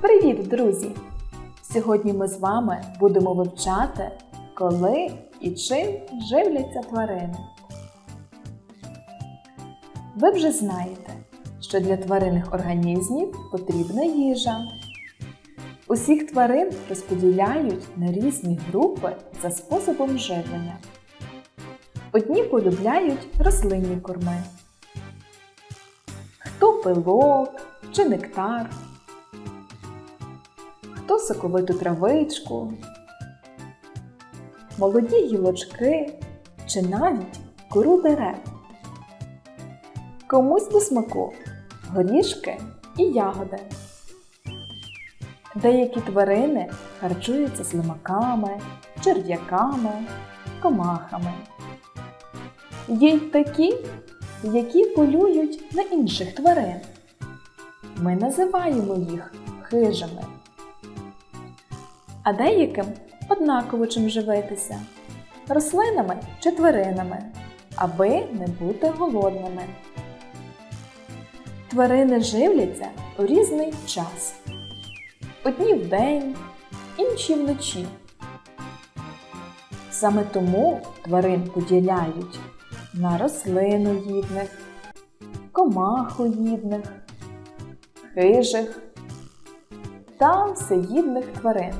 Привіт, друзі! Сьогодні ми з вами будемо вивчати, коли і чим живляться тварини. Ви вже знаєте, що для тваринних організмів потрібна їжа. Усіх тварин розподіляють на різні групи за способом живлення. Одні полюбляють рослинні корми, хто пилок чи нектар, хто соковиту травичку, молоді гілочки чи навіть кору дерев. Комусь до смаку горішки і ягоди. Деякі тварини харчуються слимаками, черв'яками, комахами. Є й такі, які полюють на інших тварин. Ми називаємо їх хижими. А деяким однаково чим живитися рослинами чи тваринами, аби не бути голодними. Тварини живляться у різний час. Одні вдень, інші вночі. Саме тому тварин поділяють на рослиноїдних, комахоїдних, хижих та всеїдних тварин.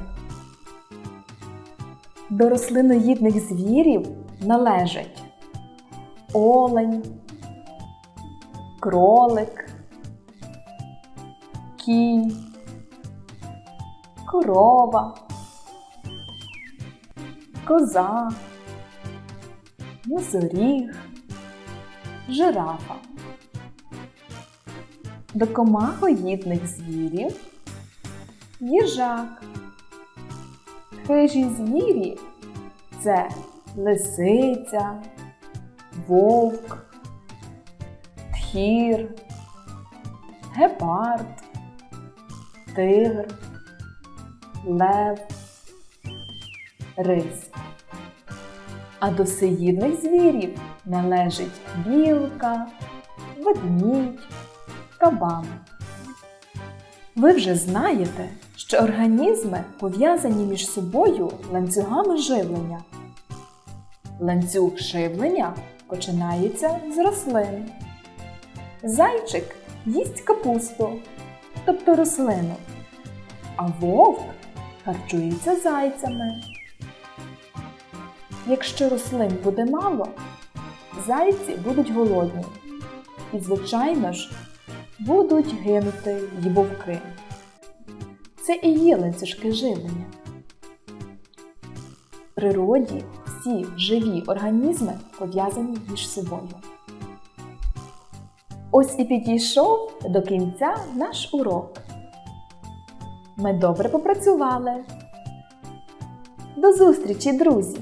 До рослиноїдних звірів належать олень, кролик, кінь, корова, коза, носоріг, жирафа. До комахоїдних звірів їжак. Хижі звірі це лисиця, вовк, тхір, гепард, тигр, лев, рись. А до всеїдних звірів належить білка, ведмідь, кабан. Ви вже знаєте, що організми пов'язані між собою ланцюгами живлення. Ланцюг живлення починається з рослин. Зайчик їсть капусту, тобто рослину, а вовк харчується зайцями. Якщо рослин буде мало, зайці будуть голодні. І, звичайно ж, будуть гинути й вовки. Це і є ланцюжки живлення. В природі всі живі організми пов'язані між собою. Ось і підійшов до кінця наш урок. Ми добре попрацювали. До зустрічі, друзі!